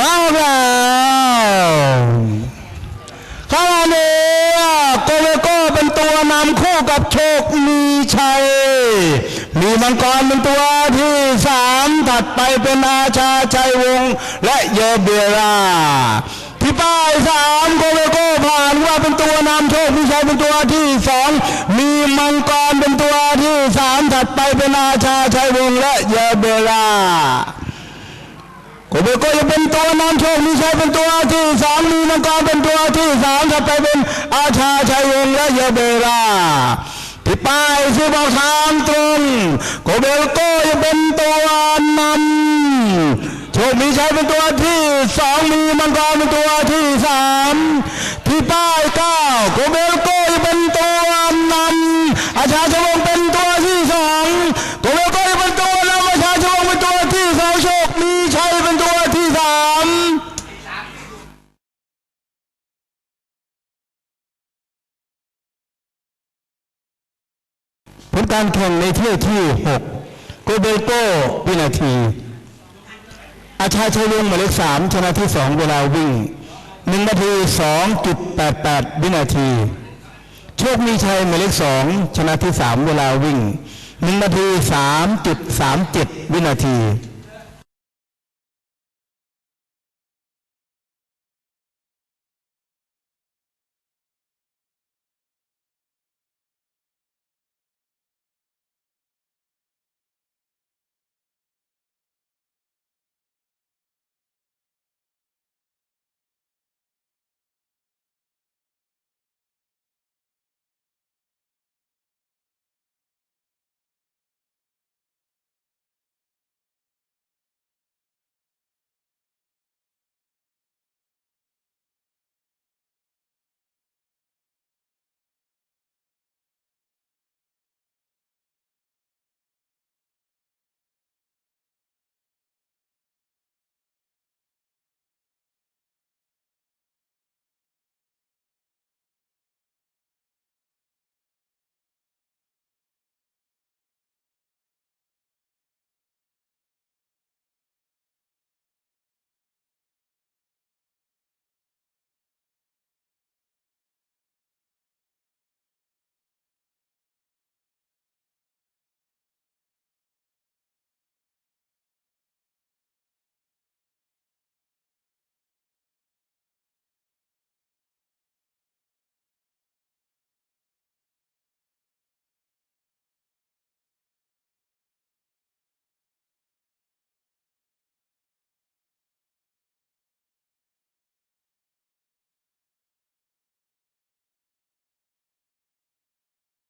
มาแล้วขณะนี้โกเวโก้เป็นตัวนำคู่กับโชคมีชัย มีมังกรเป็นตัวที่สามถัดไปเป็นอาชาชัยวงศ์และเยเบราที่ป้ายสามโกเวโก้ผ่านว่าเป็นตัวนำโชคมีชัยเป็นตัวที่สองมีมังกรเป็นตัวที่สามถัดไปเป็นอาชาชัยวงศ์และเยเบราโกเบโกจะเป็นตัวนำโชคมีชัยรา มถัดไปเป็นอาชาชัยวงศ์และเยเบราที่ป้ายซื้อบอกทางตรงโกเบโกจะเป็นตัวนำโชคมีชัยเป็นตัวที่สองมีมังกรเป็นตัวที่สามที่ป้ายเก้าโกเบโกจะเป็นตัวนำอาชาชัยวงศ์เป็นตัวที่สองโกเบโกจะเป็นตัวนำอาชาชัยวงศ์เป็นตัวที่สองโชคมีชัยเป็นตัวที่สาม ผลการแข่งในเที่ยวที่6โกเบโก้วินาที อาชาชัยวงหมายเลขสามชนะที่ 2 เวลาวิ่ง1นาที2.88วินาที โชคมีชัยหมายเลขสองชนะที่3เวลาวิ่ง1นาที3.37วินาที